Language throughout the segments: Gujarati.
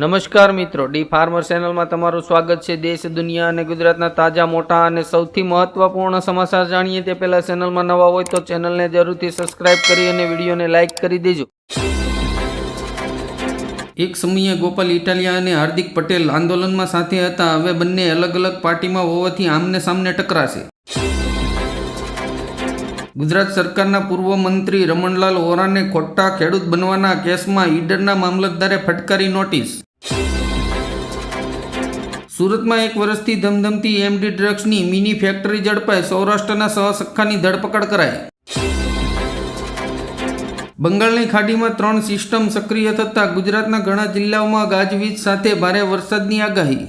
નમસ્કાર મિત્રો, ડી ફાર્મર ચેનલમાં તમારું સ્વાગત છે. દેશ, દુનિયા અને ગુજરાતના તાજા, મોટા અને સૌથી મહત્વપૂર્ણ સમાચાર જાણીએ તે પહેલા ચેનલમાં નવા હોય તો ચેનલને જરૂરથી સબસ્ક્રાઇબ કરી અને વિડીયોને લાઇક કરી દેજો. એક સમયે ગોપાલ ઇટાલિયા અને હાર્દિક પટેલ આંદોલનમાં સાથે હતા. હવે બંને અલગ અલગ પાર્ટીમાં હોવાથી આમને સામને ટકરાશે. ગુજરાત સરકારના પૂર્વ મંત્રી રમણલાલ ઓરાને ખોટા ખેડૂત બનવાના કેસમાં ઈડરના મામલતદારે ફટકારી નોટિસ. સુરતમાં એક વર્ષથી ધમધમતી એમડી ડ્રગ્સની મિની ફેક્ટરી ઝડપાઈ સૌરાષ્ટ્રના સહસખ્ખાની ધરપકડ કરાઈ. બંગાળની ખાડીમાં ત્રણ સિસ્ટમ સક્રિય થતાં ગુજરાતના ઘણા જિલ્લાઓમાં ગાજવીજ સાથે ભારે વરસાદની આગાહી.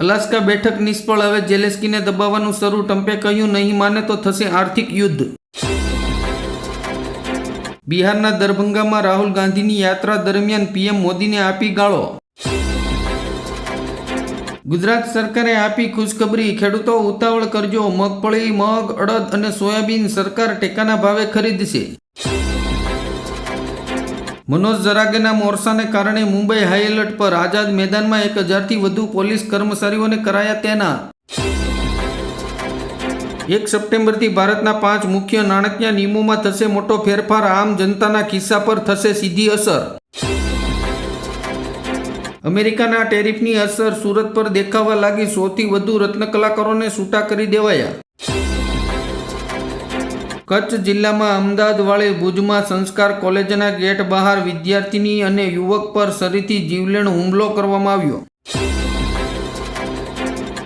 અલાસ્કા બેઠક નિષ્ફળ, હવે જેલેસ્કીને દબાવવાનું શરૂ, ટ્રમ્પે કહ્યું, નહીં માને તો થશે આર્થિક યુદ્ધ. બિહારના દરભંગામાં રાહુલ ગાંધીની યાત્રા દરમિયાન પીએમ મોદીને આપી ગાળો. ગુજરાત સરકારે આપી ખુશખબરી, ખેડૂતો ઉતાવળ કરજો, મગફળી, મગ, અડદ અને સોયાબીન સરકાર ટેકાના ભાવે ખરીદશે. મનોજ જરાગેના મોરસાને કારણે મુંબઈ હાઈ એલર્ટ પર આઝાદ મેદાનમાં એક હજારથી વધુ પોલીસ કર્મચારીઓને કરાયા તેના. એક સપ્ટેમ્બરથી ભારતના પાંચ મુખ્ય નાણાકીય નિયમોમાં થશે મોટો ફેરફાર, આમ જનતાના ખિસ્સા પર થશે સીધી અસર. અમેરિકાના ટેરિફની અસર સુરત પર દેખાવા લાગી સૌથી વધુ રત્ન કલાકારોને છૂટા કરી દેવાયા. કચ્છ જિલ્લામાં અમદાવાદ વાળી ભુજમાં સંસ્કાર કોલેજના ગેટ બહાર વિદ્યાર્થીની અને યુવક પર સરીથી જીવલેણ હુમલો કરવામાં આવ્યો.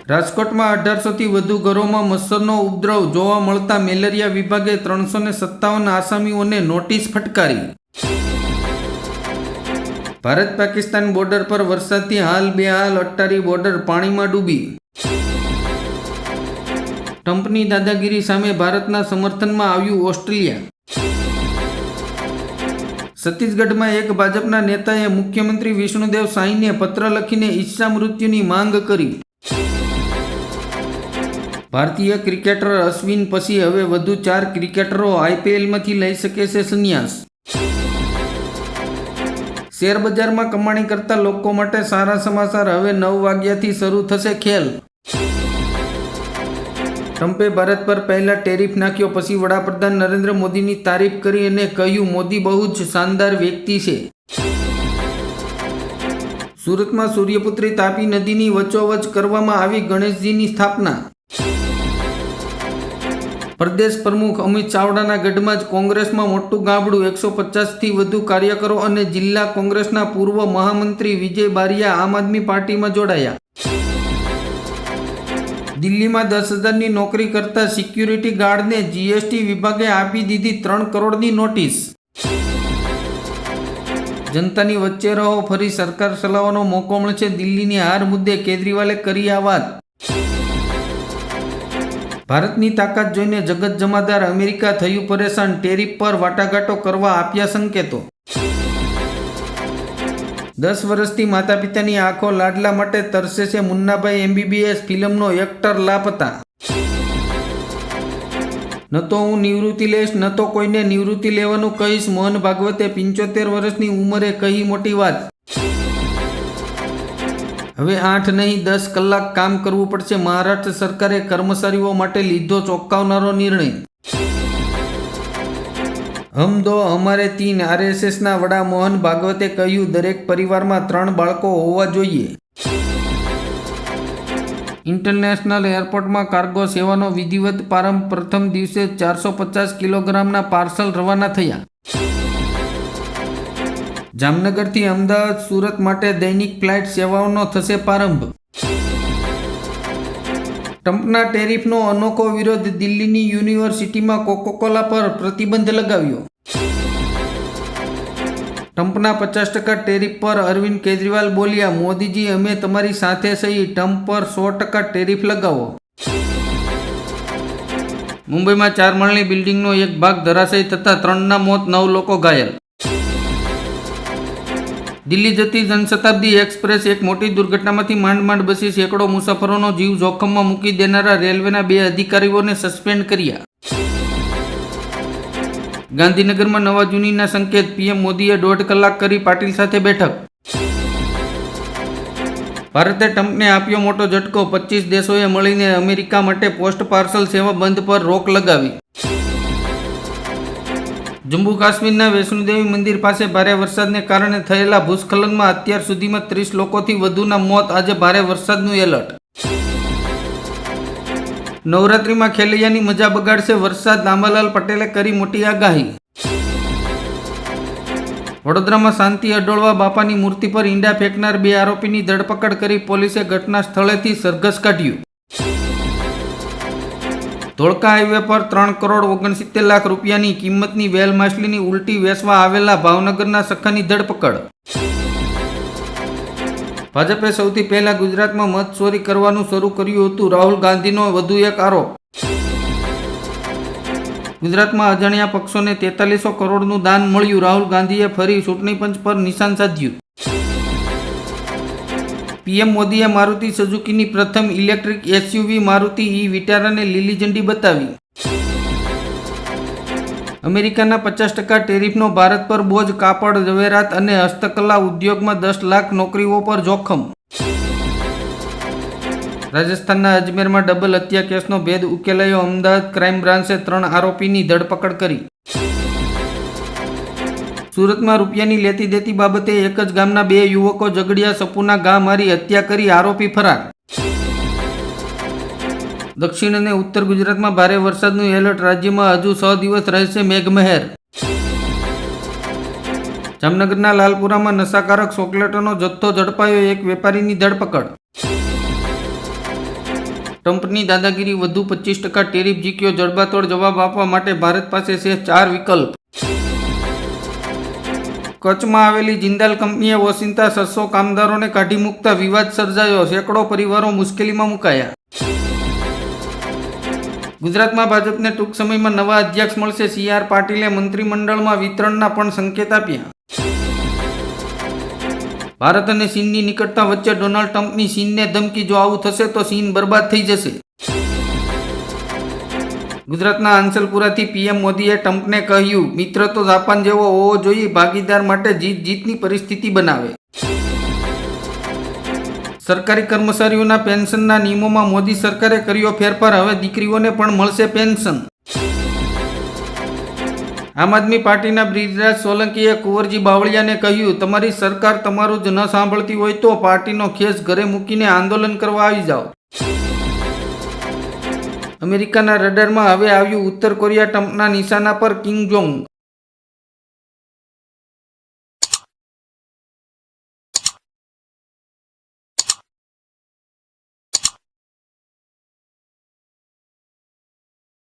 રાજકોટમાં અઢારસોથી વધુ ઘરોમાં મચ્છરનો ઉપદ્રવ જોવા મળતા મેલેરિયા વિભાગે ત્રણસો સત્તાવન આસામીઓને નોટિસ ફટકારી. ભારત પાકિસ્તાન બોર્ડર પર વરસાદથી હાલ બેહાલ અટ્ટારી બોર્ડર પાણીમાં ડૂબી. ટ્રમ્પની દાદાગીરી સામે ભારતના સમર્થનમાં આવ્યું ઓસ્ટ્રેલિયા. છત્તીસગઢમાં એક ભાજપના નેતાએ મુખ્યમંત્રી વિષ્ણુદેવ સાંઈને પત્ર લખીને ઈચ્છા મૃત્યુની માંગ કરી. ભારતીય ક્રિકેટર અશ્વિન પછી હવે વધુ ચાર ક્રિકેટરો આઈપીએલમાંથી લઈ શકે છે સંન્યાસ. શેરબજારમાં કમાણી કરતા લોકો માટે સારા સમાચાર હવે નવ વાગ્યાથી શરૂ થશે ખેલ. ટ્રમ્પે ભારત પર પહેલા ટેરિફ નાખ્યો, પછી વડાપ્રધાન નરેન્દ્ર મોદીની તારીફ કરી અને કહ્યું, મોદી બહુ જ શાનદાર વ્યક્તિ છે. સુરતમાં સૂર્યપુત્રી તાપી નદીની વચોવચ કરવામાં આવી ગણેશજીની સ્થાપના. પ્રદેશ પ્રમુખ અમિત ચાવડાના ગઢમાં જ કોંગ્રેસમાં મોટું ગાબડું એકસો પચાસથી વધુ કાર્યકરો અને જિલ્લા કોંગ્રેસના પૂર્વ મહામંત્રી વિજય બારિયા આમ આદમી પાર્ટીમાં જોડાયા. દિલ્હીમાં દસ હજારની નોકરી કરતા સિક્યુરિટી ગાર્ડને જીએસટી વિભાગે આપી દીધી ત્રણ કરોડની નોટિસ. જનતાની વચ્ચે રહો, ફરી સરકાર ચલાવવાનો મોકો મળશે, દિલ્હીની હાર મુદ્દે કેજરીવાલે કરી આ વાત. ભારતની તાકાત જોઈને જગત જમાદાર અમેરિકા થયું પરેશાન ટેરિફ પર વાટાઘાટો કરવા આપ્યા સંકેતો. દસ વર્ષથી માતા પિતાની આંખો લાડલા માટે તરસે છે મુન્નાભાઈ એમબીબીએસ ફિલ્મનો એક્ટર લાપતા. ન તો હું નિવૃત્તિ લઈશ, ન તો કોઈને નિવૃત્તિ લેવાનું કહીશ, મોહન ભાગવતે પંચોતેર વર્ષની ઉંમરે કહી મોટી વાત. હવે આઠ નહીં, દસ કલાક કામ કરવું પડશે. મહારાષ્ટ્ર સરકારે કર્મચારીઓ માટે લીધો ચોંકાવનારો નિર્ણય. હમ દો અમારે તીન. આરએસએસના વડા મોહન ભાગવતે કહ્યું, દરેક પરિવારમાં ત્રણ બાળકો હોવા જોઈએ. ઇન્ટરનેશનલ એરપોર્ટમાં કાર્ગો સેવાનો વિધિવત પ્રારંભ પ્રથમ દિવસે ચારસો પચાસ કિલોગ્રામના પાર્સલ રવાના થયા. જામનગરથી અમદાવાદ, સુરત માટે દૈનિક ફ્લાઇટ સેવાઓનો થશે પ્રારંભ. ટ્રમ્પના ટેરિફનો અનોખો વિરોધ દિલ્હીની યુનિવર્સિટીમાં કોકોકોલા પર પ્રતિબંધ લગાવ્યો. ટ્રમ્પના પચાસ ટકા ટેરિફ પર અરવિંદ કેજરીવાલ બોલ્યા, મોદીજી, અમે તમારી સાથે સહી ટ્રમ્પ પર સો ટકા ટેરિફ લગાવો. મુંબઈમાં ચાર માળની બિલ્ડિંગનો એક ભાગ ધરાશયી થતાં ત્રણના મોત નવ લોકો ઘાયલ. દિલ્હી જતી જનશતાબ્દી એક્સપ્રેસ એક મોટી દુર્ઘટનામાંથી માંડ માંડ બસી સેંકડો મુસાફરોનો જીવ જોખમમાં મૂકી દેનારા રેલવેના બે અધિકારીઓને સસ્પેન્ડ કર્યા. ગાંધીનગરમાં નવા જૂનીના સંકેત, પીએમ મોદીએ દોઢ કલાક કરી પાટીલ સાથે બેઠક. ભારતે ટ્રમ્પને આપ્યો મોટો ઝટકો પચીસ દેશોએ મળીને અમેરિકા માટે પોસ્ટ પાર્સલ સેવા બંધ પર રોક લગાવી. જમ્મુ કાશ્મીરના વૈષ્ણોદેવી મંદિર પાસે ભારે વરસાદને કારણે થયેલા ભૂસ્ખલનમાં અત્યાર સુધીમાં ત્રીસ લોકોથી વધુના મોત. આજે ભારે વરસાદનું એલર્ટ. નવરાત્રીમાં ખેલૈયાની મજા બગાડશે વરસાદ. દામાલાલ પટેલે કરી મોટી આગાહી. વડોદરામાં શાંતિ અડોળવા બાપાની મૂર્તિ પર ઈંડા ફેંકનાર બે આરોપીની ધરપકડ કરી પોલીસે ઘટના સ્થળેથી સરઘસ કાઢ્યું. ધોળકા હાઈવે પર ત્રણ કરોડ ઓગણસિત્તેર લાખ રૂપિયાની કિંમતની વેલ માછલીની ઉલટી વેચવા આવેલા ભાવનગરના સખાની ધરપકડ. ભાજપે સૌથી પહેલા ગુજરાતમાં મત ચોરી કરવાનું શરૂ કર્યું હતું. રાહુલ ગાંધીનો વધુ એક આરોપ. ગુજરાતમાં અજાણ્યા પક્ષોને તેતાલીસો કરોડનું દાન મળ્યું. રાહુલ ગાંધીએ ફરી ચૂંટણી પંચ પર નિશાન સાધ્યું. પીએમ મોદીએ મારુતિ સુઝુકીની પ્રથમ electric S U V Maruti E વિટારાને લીલી ઝંડી બતાવી. અમેરિકાના પચાસ ટકા ટેરિફનો ભારત પર બોજ, કાપડ, ઝવેરાત અને હસ્તકલા ઉદ્યોગમાં દસ લાખ નોકરીઓ પર જોખમ. રાજસ્થાનના અજમેરમાં ડબલ હત્યા કેસનો ભેદ, ઉકેલાયો અમદાવાદ ક્રાઇમ બ્રાન્ચે ત્રણ આરોપીની ધરપકડ કરી. સુરતમાં રૂપિયાની લેતી દેતી બાબતે એક જ ગામના બે યુવકો ઝઘડિયા સપુના ગા મારી હત્યા કરી આરોપી ફરાર. દક્ષિણ અને ઉત્તર ગુજરાતમાં ભારે વરસાદનું એલર્ટ રાજ્યમાં હજુ છ દિવસ રહેશે મેઘમહેર. જામનગરના લાલપુરામાં નશાકારક ચોકલેટોનો જથ્થો ઝડપાયો એક વેપારીની ધરપકડ. ટ્રમ્પની દાદાગીરી વધુ પચીસ ટકા ટેરિફ જીક્યો જડબાતોડ જવાબ આપવા માટે ભારત પાસે છે ચાર વિકલ્પ. કચ્છમાં આવેલી જિંદાલ કંપનીએ ઓસિંતા છસો કામદારોને કાઢી મૂકતા વિવાદ સર્જાયો. સેંકડો પરિવારો મુશ્કેલીમાં મુકાયા. ગુજરાતમાં ભાજપને ટૂંક સમયમાં નવા અધ્યક્ષ મળશે. સી આર પાટીલે મંત્રીમંડળમાં વિતરણના પણ સંકેત આપ્યા. ભારત અને ચીનની નિકટતા વચ્ચે ડોનાલ્ડ ટ્રમ્પની ચીનને ધમકી જો આવું થશે તો ચીન બરબાદ થઈ જશે. ગુજરાતના આંસલપુરાથી પીએમ મોદીએ ટ્રમ્પને કહ્યું, મિત્ર તો જાપાન જેવો હોવો જોઈએ, ભાગીદાર માટે જીત જીતની પરિસ્થિતિ બનાવે. સરકારી કર્મચારીઓના પેન્શનના નિયમોમાં મોદી સરકારે કર્યો ફેરફાર, હવે દીકરીઓને પણ મળશે પેન્શન. આમ આદમી પાર્ટીના બ્રિજરાજ સોલંકીએ કુંવરજી બાવળિયાને કહ્યું, તમારી સરકાર તમારું જ ન સાંભળતી હોય તો પાર્ટીનો ખેસ ઘરે મૂકીને આંદોલન કરવા આવી જાઓ. અમેરિકાના રડારમાં હવે આવ્યું ઉત્તર કોરિયા ટ્રમ્પના નિશાના પર કિંગ જોંગ.